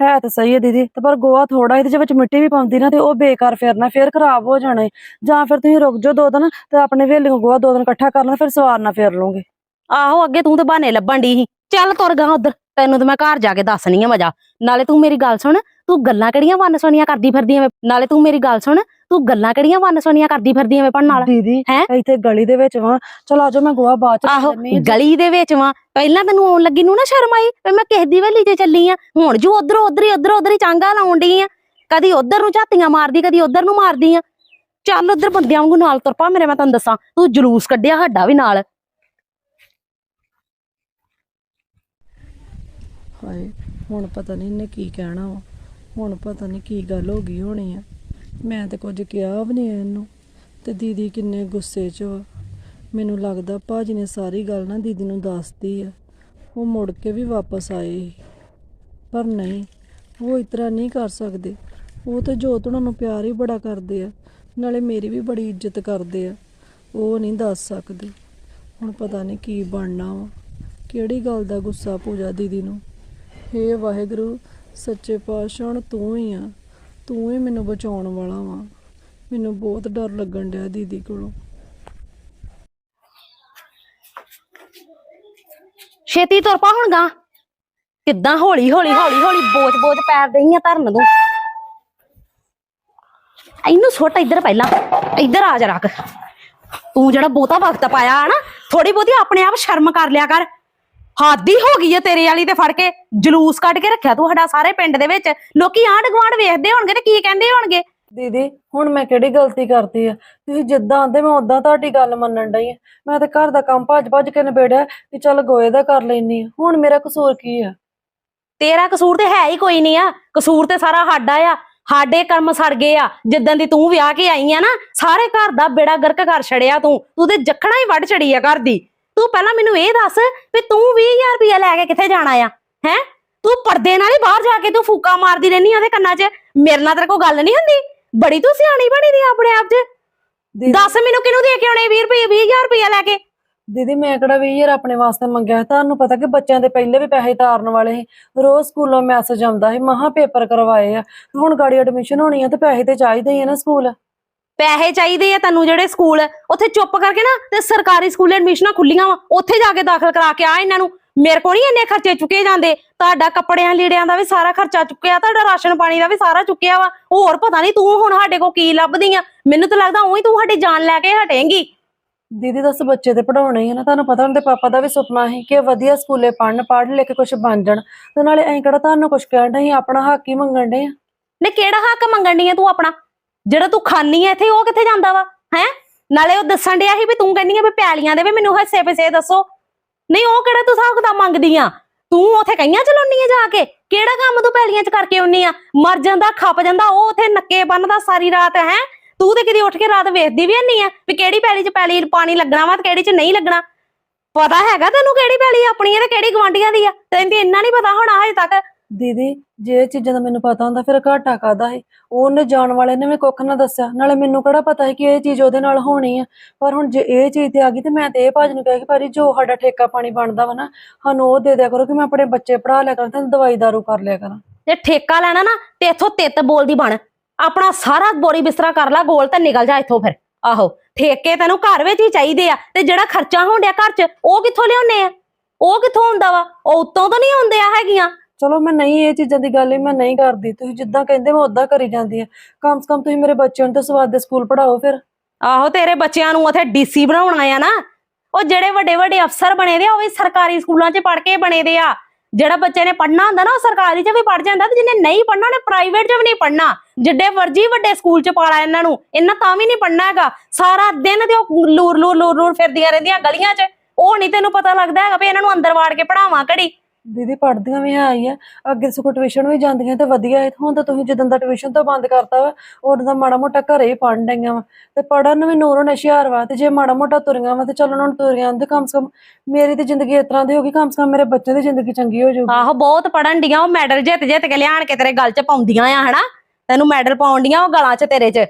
ਹੈ ਤਾਂ ਸਹੀ ਹੈ ਦੀਦੀ। ਤੇ ਪਰ ਗੋਆ ਥੋੜਾ ਇਹਦੇ ਵਿੱਚ ਮਿੱਟੀ ਵੀ ਪਾਉਂਦੀ ਨਾ ਤੇ ਉਹ ਬੇਕਾਰ ਫੇਰਨਾ ਫਿਰ ਖਰਾਬ ਹੋ ਜਾਣਾ ਏ। ਜਾਂ ਫਿਰ ਤੁਸੀਂ ਰੁਕ ਜਾਓ ਦੋ ਦਿਨ ਤੇ ਆਪਣੇ ਵੇਲੀਆਂ ਗੋਆ ਦੋ ਦਿਨ ਇਕੱਠਾ ਕਰ ਲੈਣਾ ਫਿਰ ਸਵਾਰਨਾ ਫੇਰ ਲਓਗੇ ਆਹੋ, ਅੱਗੇ ਤੂੰ ਤਾਂ ਬਹਾਨੇ ਲੱਭਣ ਦੀ ਸੀ। ਚੱਲ ਤੁਰ ਗਾ ਉਧਰ। ਤੈਨੂੰ ਤਾਂ ਮੈਂ ਘਰ ਜਾ ਕੇ ਦੱਸਣੀ ਆ ਮਜਾ। ਨਾਲੇ ਤੂੰ ਮੇਰੀ ਗੱਲ ਸੁਣ ਤੂੰ ਗੱਲਾਂ ਕਿਹੜੀਆਂ ਵੰਨ ਸੁਣੀਆਂ ਕਰਦੀ ਫਿਰਦੀ ਐਵੇਂ? ਨਾਲੇ ਤੂੰ ਮੇਰੀ ਗੱਲ ਸੁਣ ਤੂੰ ਗੱਲਾਂ ਕਿਹੜੀਆਂ ਵੰਨ ਸੁਣੀਆਂ ਕਰਦੀ ਫਿਰਦੀ ਐਵੇਂ ਪਣ ਨਾਲ? ਦੀਦੀ ਹੈਂ? ਇੱਥੇ ਗਲੀ ਦੇ ਵਿੱਚ ਵਾਂ। ਚਲ ਆਜੋ ਮੈਂ ਗੋਹਾ ਬਾਅਦ ਚ ਕਰ ਆਹੋ ਲੈਂਦੀ ਹਾਂ। ਗਲੀ ਦੇ ਵਿੱਚ ਵਾਂ। ਪਹਿਲਾਂ ਤੈਨੂੰ ਆਉਣ ਲੱਗੀ ਨੂੰ ਨਾ ਸ਼ਰਮ ਆਈ ਵੀ ਮੈਂ ਕਿਸ ਦੀ ਵੇਲੀ ਤੇ ਚੱਲੀ ਆ। ਹੁਣ ਜੂ ਉਧਰੋਂ ਉਧਰ ਹੀ ਉਧਰ ਉਧਰ ਹੀ ਚਾਂਗਾ ਲਾਉਣ ਡਈ ਆ। ਕਦੀ ਉਧਰ ਨੂੰ ਝਾਤੀਆਂ ਮਾਰਦੀ ਕਦੀ ਉਧਰ ਨੂੰ ਮਾਰਦੀ ਆ। ਚੱਲ ਉਧਰ ਬੰਦਿਆਂ ਵਾਂਗੂ ਨਾਲ ਤੁਰ ਪਾ ਮੇਰੇ ਮੈਂ ਤੈਨੂੰ ਦੱਸਾਂ। ਤੂੰ ਜਲੂਸ ਕੱਢਿਆ ਸਾਡਾ ਵੀ ਨਾਲ। ਹਾਏ ਹੁਣ ਪਤਾ ਨਹੀਂ ਇਹਨੇ ਕੀ ਕਹਿਣਾ ਵਾ। ਹੁਣ ਪਤਾ ਨਹੀਂ ਕੀ ਗੱਲ ਹੋ ਗਈ ਹੋਣੀ ਆ। ਮੈਂ ਤੇ ਕੁਝ ਕਿਹਾ ਵੀ ਨਹੀਂ ਇਹਨੂੰ। ਤੇ ਦੀਦੀ ਕਿੰਨੇ ਗੁੱਸੇ 'ਚ ਵਾ। ਮੈਨੂੰ ਲੱਗਦਾ ਭਾਜੀ ਨੇ ਸਾਰੀ ਗੱਲ ਨਾ ਦੀਦੀ ਨੂੰ ਦੱਸਤੀ ਆ। ਉਹ ਮੁੜ ਕੇ ਵੀ ਵਾਪਸ ਆਏ ਸੀ। ਪਰ ਨਹੀਂ, ਉਹ ਇਤਰਾ ਨਹੀਂ ਕਰ ਸਕਦੇ। ਉਹ ਤਾਂ ਜੋਤ ਉਹਨਾਂ ਨੂੰ ਪਿਆਰ ਹੀ ਬੜਾ ਕਰਦੇ ਆ। ਨਾਲੇ ਮੇਰੀ ਵੀ ਬੜੀ ਇੱਜ਼ਤ ਕਰਦੇ ਆ। ਉਹ ਨਹੀਂ ਦੱਸ ਸਕਦੇ। ਹੁਣ ਪਤਾ ਨਹੀਂ ਕੀ ਬਣਨਾ ਵਾ। ਕਿਹੜੀ ਗੱਲ ਦਾ ਗੁੱਸਾ ਪੂਜਾ ਦੀਦੀ ਨੂੰ। ਹੇ ਵਾਹਿਗੁਰੂ, ਸੱਚੇ ਪਾਤਸ਼ਾਹ, ਹੁਣ ਤੂੰ ਹੀ ਆ। ਤੂੰ ਹੀ ਮੈਨੂੰ ਬਚਾਉਣ ਵਾਲਾ ਵਾ। ਮੈਨੂੰ ਬਹੁਤ ਡਰ ਲੱਗਣ ਡਿਆ ਦੀਦੀ ਕੋਲੋਂ। ਛੇਤੀ ਤੁਰ ਪਾ ਹੁਣ ਗਾ। ਕਿੱਦਾਂ ਹੌਲੀ ਹੌਲੀ ਹੌਲੀ ਹੌਲੀ ਬੋਝ ਬੋਝ ਪੈਰ ਦਈ ਆ ਧਰਨ ਨੂੰ। ਇਹਨੂੰ ਸੁੱਟ ਇੱਧਰ ਪਹਿਲਾਂ। ਇੱਧਰ ਆ ਜਾ ਰੱਖ। ਤੂੰ ਜਿਹੜਾ ਬਹੁਤਾ ਵਕਤ ਪਾਇਆ ਨਾ ਥੋੜੀ ਬਹੁਤੀ ਆਪਣੇ ਆਪ ਸ਼ਰਮ ਕਰ ਲਿਆ ਕਰ। ਹੱਦ ਹੀ ਗਈ ਆ ਤੇਰੇ ਵਾਲੀ ਤੇ ਫੜ ਕੇ ਜਲੂਸ ਕੱਢ ਕੇ ਰੱਖਿਆ ਤੂੰ ਸਾਡਾ ਸਾਰੇ ਪਿੰਡ ਦੇ ਵਿੱਚ। ਲੋਕੀ ਆਂਢ ਗੁਆਂਢ ਵੇਖਦੇ ਹੋਣਗੇ ਤੇ ਕੀ ਕਹਿੰਦੇ ਹੋਣਗੇ? ਦੀਦੀ ਹੁਣ ਮੈਂ ਕਿਹੜੀ ਗਲਤੀ ਕਰਤੀ ਆ? ਤੁਸੀਂ ਜਿੱਦਾਂ ਆਂਦੇ ਮੈਂ ਉਦਾਂ ਤੁਹਾਡੀ ਗੱਲ ਮੰਨਣ ਡਈ ਆ। ਮੈਂ ਤੇ ਘਰ ਦਾ ਕੰਮ ਭੱਜ ਭੱਜ ਕੇ ਨਿਬੇੜਿਆ ਕਿ ਚੱਲ ਗੋਏ ਦਾ ਕਰ ਲੈਨੀ ਆ। ਹੁਣ ਮੇਰਾ ਕਸੂਰ ਕੀ ਆ? ਤੇਰਾ ਕਸੂਰ ਤੇ ਹੈ ਹੀ ਕੋਈ ਨਹੀਂ ਆ। ਕਸੂਰ ਤੇ ਸਾਰਾ ਸਾਡਾ ਆ। ਸਾਡੇ ਕਰਮ ਸੜ ਗਏ ਆ। ਜਿੱਦਾਂ ਦੀ ਤੂੰ ਵਿਆਹ ਕੇ ਆਈ ਆ ਨਾ ਸਾਰੇ ਘਰ ਦਾ ਬੇੜਾ ਗਰਕ ਕਰ ਛੜਿਆ ਤੂੰ। ਤੂੰ ਤੇ ਜੱਖਣਾ ਹੀ ਵੱਢ ਛੜੀ ਆ ਘਰ ਦੀ। ਤੂੰ ਪਹਿਲਾਂ ਮੈਨੂੰ ਇਹ ਦੱਸ ਵੀ ਤੂੰ 20000 ਰੁਪਇਆ ਲੈ ਕੇ ਕਿੱਥੇ ਜਾਣਾ ਆ? ਹੈ? ਤੂੰ ਪਰਦੇ ਨਾਲ ਹੀ ਬਾਹਰ ਜਾ ਕੇ ਤੂੰ ਫੂਕਾ ਮਾਰਦੀ ਰਹਿਨੀ ਆ ਉਹਦੇ ਕੰਨਾਂ 'ਚ। ਮੇਰੇ ਨਾਲ ਤੇਰੇ ਕੋਈ ਗੱਲ ਨਹੀਂ ਹੁੰਦੀ। ਬੜੀ ਤੂੰ ਸਿਆਣੀ ਬਣੀ ਦੀ ਆਪਣੇ ਆਪ 'ਚ। ਦੱਸ ਮੈਨੂੰ ਕਿਹਨੂੰ ਦੇ ਕੇ ਆਉਣੇ 20 ਰੁਪਏ 20000 ਰੁਪਇਆ ਲੈ ਕੇ? ਦੀਦੀ ਮੈਂ ਕਿਹੜਾ 20000 ਆਪਣੇ ਵਾਸਤੇ ਮੰਗਿਆ ਤੁਹਾਨੂੰ ਪਤਾ ਕਿ ਬੱਚਿਆਂ ਦੇ ਪਹਿਲੇ ਵੀ ਪੈਸੇ ਤਾਰਨ ਵਾਲੇ ਸੀ। ਰੋਜ਼ ਸਕੂਲੋਂ ਮੈਸੇਜ ਆਉਂਦਾ ਸੀ ਮਹਾ ਪੇਪਰ ਕਰਵਾਏ ਆ। ਹੁਣ ਗਾੜੀ ਐਡਮਿਸ਼ਨ ਹੋਣੀ ਆ ਤੇ ਪੈਸੇ ਤੇ ਚਾਹੀਦੇ ਹੀ ਆ ਨਾ ਸਕੂਲ। ਪੈਸੇ ਚਾਹੀਦੇ ਆ ਤੈਨੂੰ ਜਿਹੜੇ ਸਕੂਲ ਉੱਥੇ ਚੁੱਪ ਕਰਕੇ ਨਾ ਤੇ ਸਰਕਾਰੀ ਸਕੂਲ ਐਡਮਿਸ਼ਨਾਂ ਖੁੱਲੀਆਂ ਵਾ ਉੱਥੇ ਜਾ ਕੇ ਦਾਖਲ ਕਰਾ ਕੇ ਆ ਇਹਨਾਂ ਨੂੰ। ਮੇਰੇ ਕੋਲ ਨਹੀਂ ਇੰਨੇ ਖਰਚੇ ਚੁੱਕੇ ਜਾਂਦੇ। ਤੁਹਾਡਾ ਕੱਪੜਿਆਂ ਲੀੜਿਆਂ ਦਾ ਵੀ ਸਾਰਾ ਖਰਚਾ ਚੁੱਕਿਆ ਤੁਹਾਡਾ ਰਾਸ਼ਨ ਪਾਣੀ ਦਾ ਵੀ ਸਾਰਾ ਚੁੱਕਿਆ ਵਾ। ਹੋਰ ਪਤਾ ਨਹੀਂ ਤੂੰ ਹੁਣ ਸਾਡੇ ਕੋਲ ਕੀ ਲੱਭਦੀ ਆ। ਮੈਨੂੰ ਤਾਂ ਲੱਗਦਾ ਉਹੀ ਤੂੰ ਸਾਡੀ ਜਾਨ ਲੈ ਕੇ ਹਟੇਂਗੀ। ਦੀਦੀ ਦੱਸ ਬੱਚੇ ਤੇ ਪੜਾਉਣੇ ਹੀ ਆ ਨਾ ਤੁਹਾਨੂੰ ਪਤਾ ਉਹਦੇ ਪਾਪਾ ਦਾ ਵੀ ਸੁਪਨਾ ਸੀ ਕਿ ਵਧੀਆ ਸਕੂਲੇ ਪੜਨ ਪੜ੍ਹ ਲਿਖ ਕੇ ਕੁਝ ਬਣ ਜਾਣ। ਤੇ ਨਾਲੇ ਐਂ ਕਿਹੜਾ ਤੁਹਾਨੂੰ ਕੁਝ ਕਹਿਣ ਡਏ ਆਪਣਾ ਹੱਕ ਹੀ ਮੰਗਣ ਦੇ ਆ। ਨੇ ਕਿਹੜਾ ਹੱਕ ਮੰਗਣ ਆ ਤੂੰ ਆਪਣਾ? ਜਿਹੜਾ ਤੂੰ ਖਾਨੀ ਐ ਇੱਥੇ, ਉਹ ਕਿੱਥੇ ਜਾਂਦਾ ਵਾ? ਹੈ? ਨਾਲੇ ਉਹ ਦੱਸਣ ਡਿਆ ਸੀ ਵੀ ਤੂੰ ਕਹਿੰਦੀ ਆ ਵੀ ਪੈਲੀਆਂ ਦੇ ਵੀ ਮੈਨੂੰ ਹਿੱਸੇ ਪੈਸੇ ਦੱਸੋ। ਨਹੀਂ, ਉਹ ਕਿਹੜਾ ਤੂੰ ਹਿਸਾਬ ਕਿਤਾਬ ਮੰਗਦੀ ਆ? ਤੂੰ ਉਥੇ ਕਈਆਂ ਚਲਾਉਣੀ ਆ ਜਾ ਕੇ? ਕਿਹੜਾ ਕੰਮ ਤੂੰ ਪੈਲੀਆਂ 'ਚ ਕਰਕੇ ਆਉਣੀ ਆ? ਮਰ ਜਾਂਦਾ, ਖੱਪ ਜਾਂਦਾ, ਉਹ ਉਥੇ ਨੱਕੇ ਬੰਨਦਾ ਸਾਰੀ ਰਾਤ, ਹੈ? ਤੂੰ ਤੇ ਕਿਤੇ ਉੱਠ ਕੇ ਰਾਤ ਵੇਖਦੀ ਵੀ ਨਹੀਂ ਆ ਵੀ ਕਿਹੜੀ ਪੈਲੀ 'ਚ ਪੈਲੀ ਪਾਣੀ ਲੱਗਣਾ ਵਾ ਤੇ ਕਿਹੜੀ 'ਚ ਨਹੀਂ ਲੱਗਣਾ। ਪਤਾ ਹੈਗਾ ਤੈਨੂੰ ਕਿਹੜੀ ਪੈਲੀ ਆਪਣੀ ਆ ਤੇ ਕਿਹੜੀ ਗਵਾਂਡੀਆਂ ਦੀ ਆ? ਤੈਨੂੰ ਤੇ ਇੰਨਾ ਨਹੀਂ ਪਤਾ ਹੋਣਾ ਹਜੇ ਤੱਕ। ਦੀਦੀ, ਜੇ ਇਹ ਚੀਜ਼ਾਂ ਦਾ ਮੈਨੂੰ ਪਤਾ ਹੁੰਦਾ, ਫਿਰ ਘਾਟਾ ਕਾਦਾ ਹੈ ਉਹਨੇ ਜਾਣ ਵਾਲੇ ਨੇ ਵੀ ਕੁੱਖ ਨਾ ਦੱਸਿਆ। ਨਾਲੇ ਮੈਨੂੰ ਕਿਹੜਾ ਪਤਾ ਹੈ ਕਿ ਇਹ ਚੀਜ਼ ਉਹਦੇ ਨਾਲ ਹੋਣੀ ਆ। ਪਰ ਹੁਣ ਜੇ ਇਹ ਚੀਜ਼ ਤੇ ਆ ਗਈ ਤੇ ਮੈਂ ਤੇ ਇਹ ਭਾਜ ਨੂੰ ਕਿਹਾ ਕਿ ਭਾਜੀ, ਜੋ ਸਾਡਾ ਠੇਕਾ ਪਾਣੀ ਬਣਦਾ ਵਾ ਨਾ, ਸਾਨੂੰ ਉਹ ਦੇ ਦਿਆ ਕਰੋ ਕਿ ਮੈਂ ਆਪਣੇ ਬੱਚੇ ਪੜ੍ਹਾ ਲਿਆ ਕਰਾਂ ਤੇ ਦਵਾਈ ਦਾਰੂ ਕਰ ਲਿਆ ਕਰਾਂ। ਜੇ ਠੇਕਾ ਲੈਣਾ ਨਾ, ਤੇ ਇੱਥੋਂ ਤਿੱਤ ਬੋਲਦੀ ਬਣ। ਆਪਣਾ ਸਾਰਾ ਬੋਰੀ ਬਿਸਤਰਾ ਕਰ ਲੈ, ਗੋਲ ਤੇ ਨਿਕਲ ਜਾ ਇੱਥੋਂ ਫਿਰ। ਆਹੋ, ਠੇਕੇ ਤੈਨੂੰ ਘਰ ਵਿੱਚ ਹੀ ਚਾਹੀਦੇ ਆ, ਤੇ ਜਿਹੜਾ ਖਰਚਾ ਹੋਣ ਡਿਆ ਘਰ 'ਚ, ਉਹ ਕਿੱਥੋਂ ਲਿਆਉਣੇ ਆ? ਉਹ ਕਿੱਥੋਂ ਹੁੰਦਾ ਵਾ? ਉਹ ਉੱਤੋਂ ਤਾਂ ਨਹੀਂ ਹੁੰਦੇ ਆ ਹੈਗੀਆਂ। ਚਲੋ ਮੈਂ ਨਹੀਂ ਇਹ ਚੀਜ਼ਾਂ ਦੀ ਗੱਲ ਹੀ ਮੈਂ ਨਹੀਂ ਕਰਦੀ। ਤੁਸੀਂ ਜਿੱਦਾਂ ਕਹਿੰਦੇ ਮੈਂ ਉਦਾਂ ਕਰੀ ਜਾਂਦੀ ਆ ਕਮ ਸੇ ਕਮ ਤੁਸੀਂ ਮੇਰੇ ਬੱਚਿਆਂ ਨੂੰ ਤਾਂ ਸਵਾਦ ਦੇ, ਸਕੂਲ ਪੜਾਓ ਫਿਰ। ਆਹੋ ਤੇਰੇ ਬੱਚਿਆਂ ਨੂੰ ਉਥੇ ਡੀਸੀ ਬਣਾਉਣਾ ਆ ਨਾ। ਉਹ ਜਿਹੜੇ ਵੱਡੇ ਵੱਡੇ ਅਫਸਰ ਬਣੇ ਦੇ ਆ, ਉਹ ਵੀ ਸਰਕਾਰੀ ਸਕੂਲਾਂ 'ਚ ਪੜ੍ਹ ਕੇ ਬਣੇ ਦੇ ਆ। ਜਿਹੜਾ ਬੱਚੇ ਨੇ ਪੜ੍ਹਨਾ ਹੁੰਦਾ ਨਾ, ਉਹ ਸਰਕਾਰੀ 'ਚ ਵੀ ਪੜ੍ਹ ਜਾਂਦਾ ਤੇ ਜਿਹਨੇ ਨਹੀਂ ਪੜ੍ਹਨਾ, ਉਹਨੇ ਪ੍ਰਾਈਵੇਟ 'ਚ ਵੀ ਨਹੀਂ ਪੜ੍ਹਨਾ। ਜਿੱਡੇ ਵਰਜੀ ਵੱਡੇ ਸਕੂਲ 'ਚ ਪਾਲਾ ਇਹਨਾਂ ਨੂੰ, ਇਹਨਾਂ ਤਾਂ ਵੀ ਨਹੀਂ ਪੜਨਾ ਹੈਗਾ। ਸਾਰਾ ਦਿਨ ਤੇ ਉਹ ਲੂਰ ਲੂਰ ਲੂਰ ਲੂਰ ਫਿਰਦੀਆਂ ਰਹਿੰਦੀਆਂ ਗਲੀਆਂ 'ਚ। ਉਹ ਨਹੀਂ ਤੈਨੂੰ ਪਤਾ ਲੱਗਦਾ ਹੈਗਾ ਵੀ ਇਹਨਾਂ ਨੂੰ ਅੰਦਰ ਵਾੜ ਕੇ ਪੜਾਵਾਂ ਘੜੀ। ਦੀਦੀ ਪੜਦੀਆਂ ਵੀ ਹੈ ਹੀ ਆ, ਅੱਗੇ ਸਗੋਂ ਟਿਊਸ਼ਨ ਵੀ ਜਾਂਦੀਆਂ ਤੇ ਵਧੀਆ ਹੈ ਹੁਣ ਤਾਂ ਤੁਸੀਂ ਜਦੋਂ ਦਾ ਟਿਊਸ਼ਨ ਤੋਂ ਬੰਦ ਕਰਤਾ ਵਾ, ਉਦੋਂ ਦਾ ਮਾੜਾ ਮੋਟਾ ਘਰੇ ਹੀ ਪੜ੍ਹਨ ਡਈਆਂ ਵਾ ਤੇ ਪੜ੍ਹਨ ਵੀ ਨੂਰ ਹੁਣ ਵਾ ਤੇ ਜੇ ਮਾੜਾ ਮੋਟਾ ਤੁਰੀਆਂ ਵਾ ਤੇ ਚਲੋ ਉਹਨਾਂ ਨੂੰ ਤੁਰੀਆਂ ਤੇ ਕਮ ਸੇ ਕਮ ਮੇਰੀ ਤੇ ਜ਼ਿੰਦਗੀ ਇਸ ਤਰ੍ਹਾਂ ਦੀ ਹੋ ਗਈ, ਕਮ ਸੇ ਕਮ ਮੇਰੇ ਬੱਚੇ ਦੀ ਜ਼ਿੰਦਗੀ ਚੰਗੀ ਹੋ ਜਾਊਗੀ। ਆਹੋ ਬਹੁਤ ਪੜਨ ਡੀਆਂ ਉਹ ਮੈਡਲ ਜਿੱਤ ਜਿੱਤ ਕੇ ਲਿਆਣ ਕੇ ਤੇਰੇ ਗੱਲ 'ਚ ਪਾਉਂਦੀਆਂ ਆ, ਹਨਾ? ਤੈਨੂੰ ਮੈਡਲ ਪਾਉਣ ਡੀਆਂ ਉਹ ਗਲਾਂ 'ਚ ਤੇਰੇ 'ਚ।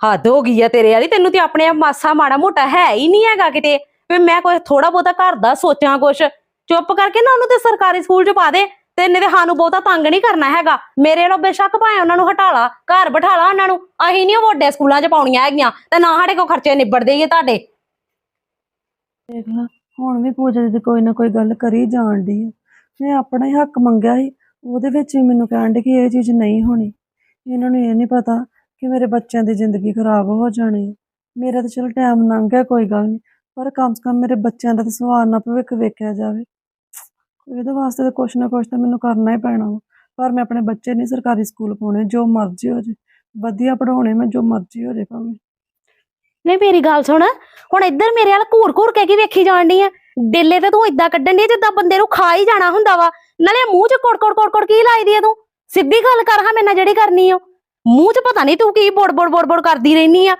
ਹੱਦ ਹੋ ਗਈ ਆ ਤੇਰੇ ਵਾਲੀ, ਤੈਨੂੰ ਤੇ ਆਪਣੇ ਆਪ ਮਾਸਾ ਮਾੜਾ ਮੋਟਾ ਹੈ ਹੀ ਨਹੀਂ ਹੈਗਾ ਕਿਤੇ। ਵੀ ਮੈਂ ਕੋਈ ਥੋੜਾ ਬਹੁਤਾ ਘਰ ਦਾ ਸੋਚਾਂ ਕੁਛ ਚੁੱਪ ਕਰਕੇ ਨਾ ਉਹਨੂੰ ਤੇ ਸਰਕਾਰੀ ਸਕੂਲ 'ਚ ਪਾ ਦੇ ਤੇ ਇਹਨੇ ਤੇ ਸਾਨੂੰ ਬਹੁਤਾ ਤੰਗ ਨਹੀਂ ਕਰਨਾ ਹੈਗਾ। ਮੇਰੇ ਵੱਲੋਂ ਬੇਸ਼ੱਕ ਭਾਵੇਂ ਉਹਨਾਂ ਨੂੰ ਹਟਾ ਲਾ, ਘਰ ਬਿਠਾ ਲਾ ਉਹਨਾਂ ਨੂੰ। ਅਸੀਂ ਨਹੀਂ ਵੱਡੇ ਸਕੂਲਾਂ 'ਚ ਪਾਉਣੀਆਂ ਹੈਗੀਆਂ ਤੇ ਨਾ ਸਾਡੇ ਕੋਲ ਖਰਚੇ ਨਿਬੜਦੇ ਹੀ ਆ ਤੁਹਾਡੇ। ਦੇਖ ਲਾ, ਹੁਣ ਵੀ ਪੂਜਾ ਦੀ ਕੋਈ ਨਾ ਕੋਈ ਗੱਲ ਕਰੀ ਜਾਣ ਦੀ ਮੈਂ ਆਪਣਾ ਹੀ ਹੱਕ ਮੰਗਿਆ ਸੀ, ਉਹਦੇ ਵਿੱਚ ਵੀ ਮੈਨੂੰ ਕਹਿਣ ਦੇ ਕਿ ਇਹ ਚੀਜ਼ ਨਹੀਂ ਹੋਣੀ। ਇਹਨਾਂ ਨੂੰ ਇਹ ਨਹੀਂ ਪਤਾ ਕਿ ਮੇਰੇ ਬੱਚਿਆਂ ਦੀ ਜ਼ਿੰਦਗੀ ਖਰਾਬ ਹੋ ਜਾਣੀ ਮੇਰਾ ਤਾਂ ਚਲੋ ਟਾਈਮ ਲੰਘ ਗਿਆ, ਕੋਈ ਗੱਲ ਨਹੀਂ ਪਰ ਕਮ ਸੇ ਕਮ ਮੇਰੇ ਬੱਚਿਆਂ ਦਾ ਤਾਂ ਸਵਾਰ ਨਾ ਭਵਿੱਖ ਵੇਖਿਆ ਜਾਵੇ। ਇਹਦੇ ਵਾਸਤੇ ਤਾਂ ਕੁਛ ਨਾ ਕੁਛ ਤਾਂ ਮੈਨੂੰ ਕਰਨਾ ਹੀ ਪੈਣਾ ਵਾ। ਪਰ ਮੈਂ ਆਪਣੇ ਬੱਚੇ ਨਹੀਂ ਸਰਕਾਰੀ ਸਕੂਲ ਪਾਉਣੇ ਜੋ ਮਰਜ਼ੀ ਹੋ ਜੇ। ਵਧੀਆ ਪੜਾਉਣੇ ਮੈਂ ਜੋ ਮਰਜ਼ੀ ਹੋ ਜੇ ਭਾਵੇਂ। ਨਹੀਂ ਮੇਰੀ ਗੱਲ ਸੁਣ ਹੁਣ ਇੱਧਰ ਮੇਰੇ ਵੱਲ ਘੂਰ ਘੂਰ ਕੇ ਕੀ ਵੇਖੀ ਜਾਣ ਡਈ ਆ? ਡੇਲੇ ਤੇ ਤੂੰ ਇਦਾਂ ਕੱਢਣ ਦੀ ਜਿੱਦਾਂ ਬੰਦੇ ਨੂੰ ਖਾ ਹੀ ਜਾਣਾ ਹੁੰਦਾ ਵਾ। ਨਾਲੇ ਮੂੰਹ 'ਚ ਕੋੜ ਕੋੜ ਕੋੜ ਕੋੜ ਕੀ ਲਾਈਦੀ ਆ ਤੂੰ? ਸਿੱਧੀ ਗੱਲ ਕਰ ਹਾਂ ਮੇਰੇ ਨਾਲ ਜਿਹੜੀ ਕਰਨੀ ਓ ਮੂੰਹ 'ਚ ਪਤਾ ਨਹੀਂ ਤੂੰ ਕੀ ਬੋੜ ਬੋੜ ਬੋੜ ਬੋੜ ਕਰਦੀ ਰਹਿਨੀ ਆ।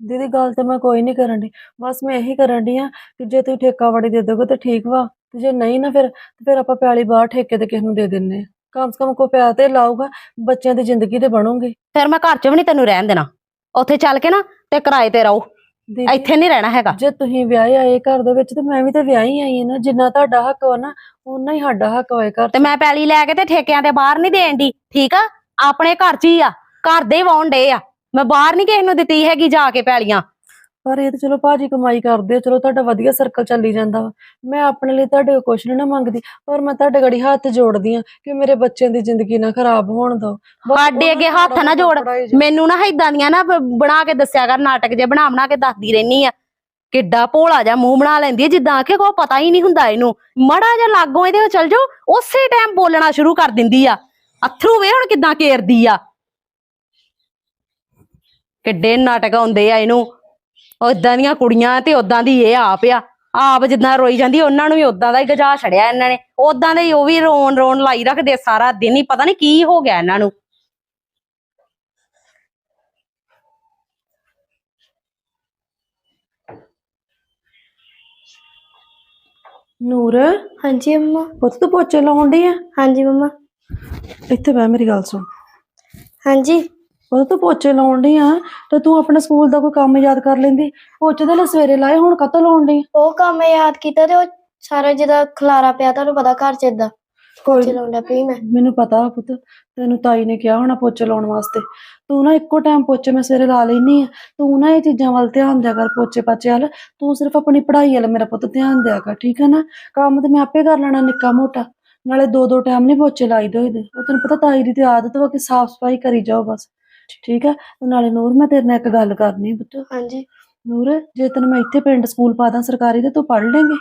ਦੀਦੀ ਗੱਲ ਤੇ ਮੈਂ ਕੋਈ ਨਹੀਂ ਕਰਨ ਦੀ ਬਸ ਮੈਂ ਇਹੀ ਕਰਨ ਦੀ ਆ ਕਿ ਜੇ ਤੁਸੀਂ ਠੇਕਾ ਵੜੀ ਦੇ ਦੋਗੇ ਤਾਂ ਠੀਕ ਵਾ। ਤੇ ਜੇ ਨਹੀਂ ਨਾ ਫਿਰ ਫਿਰ ਆਪਾਂ ਪਿਆਲੀ ਬਾਹਰ ਠੇਕੇ ਤੇ ਕਿਸ ਨੂੰ ਦੇ ਦਿੰਨੇ ਆ। ਕਮ ਸੇ ਕਮ ਕੋਈ ਪਿਆ ਤੇ ਲਾਊਗਾ ਬੱਚਿਆਂ ਦੀ ਜ਼ਿੰਦਗੀ ਤੇ ਬਣੂਗੀ। ਫਿਰ ਮੈਂ ਘਰ 'ਚ ਵੀ ਨਹੀਂ ਤੈਨੂੰ ਰਹਿਣ ਦੇਣਾ। ਉੱਥੇ ਚੱਲ ਕੇ ਨਾ ਤੇ ਕਿਰਾਏ ਤੇ ਰਹੋ। ਦੀਦੀ ਇੱਥੇ ਨਹੀਂ ਰਹਿਣਾ ਹੈਗਾ। ਜੇ ਤੁਸੀਂ ਵਿਆਹੇ ਆਏ ਘਰ ਦੇ ਵਿੱਚ ਤੇ ਮੈਂ ਵੀ ਤੇ ਵਿਆਹੀ ਆਈ ਹਾਂ ਨਾ ਜਿੰਨਾ ਤੁਹਾਡਾ ਹੱਕ ਵਾ ਨਾ ਉਨਾ ਹੀ ਸਾਡਾ ਹੱਕ ਹੋਏ ਘਰ ਤੇ ਮੈਂ ਪੈਲੀ ਲੈ ਕੇ ਤੇ ਠੇਕਿਆਂ ਤੇ ਬਾਹਰ ਨਹੀਂ ਦੇਣ ਦੀ ਠੀਕ ਆ? ਆਪਣੇ ਘਰ 'ਚ ਹੀ ਆ ਘਰ ਦੇ ਵਾਉਣ ਡੇ ਆ। ਮੈਂ ਬਾਹਰ ਨਹੀਂ ਕਿਸੇ ਨੂੰ ਦਿੱਤੀ ਹੈਗੀ ਜਾ ਕੇ ਪੈਲੀਆਂ। ਪਰ ਇਹ ਤਾਂ ਚਲੋ ਭਾਜੀ ਕਮਾਈ ਕਰਦੇ ਆ ਚਲੋ ਤੁਹਾਡਾ ਵਧੀਆ ਸਰਕਲ ਚੱਲੀ ਜਾਂਦਾ ਵਾ। ਮੈਂ ਆਪਣੇ ਲਈ ਤੁਹਾਡੇ ਕੋਲ ਕੁਛ ਨੀ ਨਾ ਮੰਗਦੀ ਪਰ ਮੈਂ ਤੁਹਾਡੇ ਗੜੀ ਹੱਥ ਜੋੜਦੀ ਆ ਕਿ ਮੇਰੇ ਬੱਚਿਆਂ ਦੀ ਜ਼ਿੰਦਗੀ ਨਾ ਖਰਾਬ ਹੋਣ ਦਿਓ ਬਸ ਸਾਡੇ ਉਹਨਾਂ ਅੱਗੇ ਨੂੰ ਹੱਥ ਨਾ ਜੋੜ। ਪੜ੍ਹਾਈ ਜਾਓ। ਮੈਨੂੰ ਨਾ ਏਦਾਂ ਦੀਆਂ ਨਾ ਬ- ਬਣਾ ਕੇ ਦੱਸਿਆ ਕਰ ਨਾਟਕ ਜੇ ਬਣਾ ਬਣਾ ਕੇ ਦੱਸਦੀ ਰਹਿਨੀ ਆ। ਕਿੱਡਾ ਭੋਲਾ ਜਿਹਾ ਮੂੰਹ ਬਣਾ ਲੈਂਦੀ ਹੈ ਜਿੱਦਾਂ ਕਿ ਕੋਈ ਪਤਾ ਹੀ ਨਹੀਂ ਹੁੰਦਾ ਇਹਨੂੰ। ਮੜਾ ਜਿਹਾ ਲਾਗੋਂ ਇਹਦੇ ਕੋਲ ਚਲ ਜਾਓ ਉਸੇ ਟਾਈਮ ਬੋਲਣਾ ਸ਼ੁਰੂ ਕਰ ਦਿੰਦੀ ਆ। ਅਥਰੂ ਵੇ ਹੁਣ ਕਿੱਦਾਂ ਕੇਰਦੀ ਆ। ਕਿੱਡੇ ਨਾਟਕ ਆਉਂਦੇ ਆ ਇਹਨੂੰ। ਉਦਾਂ ਦੀਆਂ ਕੁੜੀਆਂ ਤੇ ਉਦਾਂ ਦੀ ਇਹ ਆਪ ਆ। ਆਪ ਜਿੱਦਾਂ ਰੋਈ ਜਾਂਦੀ ਉਹਨਾਂ ਨੂੰ ਵੀ ਉਦਾਂ ਦਾ ਹੀ ਗਜਾ ਛੜਿਆ ਇਹਨਾਂ ਨੇ। ਉਦਾਂ ਦੇ ਹੀ ਉਹ ਵੀ ਰੋਣ ਰੋਣ ਲਾਈ ਰੱਖਦੇ ਸਾਰਾ ਦਿਨ ਹੀ ਪਤਾ ਨਹੀਂ ਕੀ ਹੋ ਗਿਆ ਇਹਨਾਂ ਨੂੰ। ਨੂਰ? ਹਾਂਜੀ ਮੰਮਾ ਪੁੱਤ ਤੂੰ ਪੋਚੇ ਲਾਉਣ ਡਈ ਆ? ਹਾਂਜੀ ਮੰਮਾ। ਇੱਥੇ ਬਹਿ ਮੇਰੀ ਗੱਲ ਸੁਣ। ਹਾਂਜੀ। ਪੁੱਤ ਤੂੰ ਪੋਚੇ ਲਾਉਣ ਡਈ ਆ ਤੇ ਤੂੰ ਆਪਣੇ ਸਕੂਲ ਦਾ ਕੋਈ ਕੰਮ ਯਾਦ ਕਰ ਲੈਂਦੀ। ਪੋਚੇ ਤਾਂ ਲੈ ਸਵੇਰੇ ਲਾਏ ਹੁਣ ਕਦੋਂ ਲਾਉਣ ਡਈ? ਉਹ ਕੰਮ ਯਾਦ ਕੀਤਾ ਤੇ ਉਹ ਸਾਰਾ ਜਿਹਦਾ ਖਲਾਰਾ ਪਿਆ ਤੁਹਾਨੂੰ ਪਤਾ ਘਰ ਚ ਏਦਾਂ। ਕੋਈ ਚਲਾਉਂਦਾ ਪਈ ਮੈਂ। ਮੈਨੂੰ ਪਤਾ ਪੁੱਤ ਤੈਨੂੰ ਤਾਈ ਨੇ ਕਿਹਾ ਹੋਣਾ ਪੋਚੇ ਲਾਉਣ ਵਾਸਤੇ। ਤੂੰ ਨਾ ਇੱਕੋ ਟਾਈਮ ਪੋਚੇ ਮੈਂ ਸਵੇਰੇ ਲਾ ਲੈਨੀ ਆ। ਤੂੰ ਨਾ ਇਹ ਚੀਜ਼ਾਂ ਵੱਲ ਧਿਆਨ ਦਿਆ ਕਰ ਪੋਚੇ ਪਾਚੇ ਵੱਲ। ਤੂੰ ਸਿਰਫ ਆਪਣੀ ਪੜ੍ਹਾਈ ਵੱਲ ਮੇਰਾ ਪੁੱਤ ਧਿਆਨ ਦਿਆ ਕਰ ਠੀਕ ਹੈ ਨਾ? ਕੰਮ ਤੇ ਮੈਂ ਆਪੇ ਕਰ ਲੈਣਾ ਨਿੱਕਾ ਮੋਟਾ। ਨਾਲੇ ਦੋ ਦੋ ਟਾਈਮ ਨਹੀਂ ਪੋਚੇ ਲਾਈ ਦੇ ਹੋਈਦੇ ਉਹ ਤੈਨੂੰ ਪਤਾ ਤਾਈ ਦੀ ਤੇ ਆਦਤ ਵਾ ਕਿ ਸਾਫ਼ ਸਫ਼ਾਈ ਕਰੀ ਜਾਓ ਬਸ। ਠੀਕ ਹੈ ਤੇ ਨਾਲੇ ਨੂਰ ਮੈਂ ਤੇਰੇ ਨਾਲ ਇੱਕ ਗੱਲ ਕਰਨੀ ਪੁੱਤ। ਹਾਂਜੀ। ਨੂਰ ਜੇ ਤੈਨੂੰ ਮੈਂ ਇੱਥੇ ਪਿੰਡ ਸਕੂਲ ਪਾ ਦਾਂ ਸਰਕਾਰੀ ਤੇ ਤੂੰ ਪੜ੍ਹ ਲੇਂਗੀ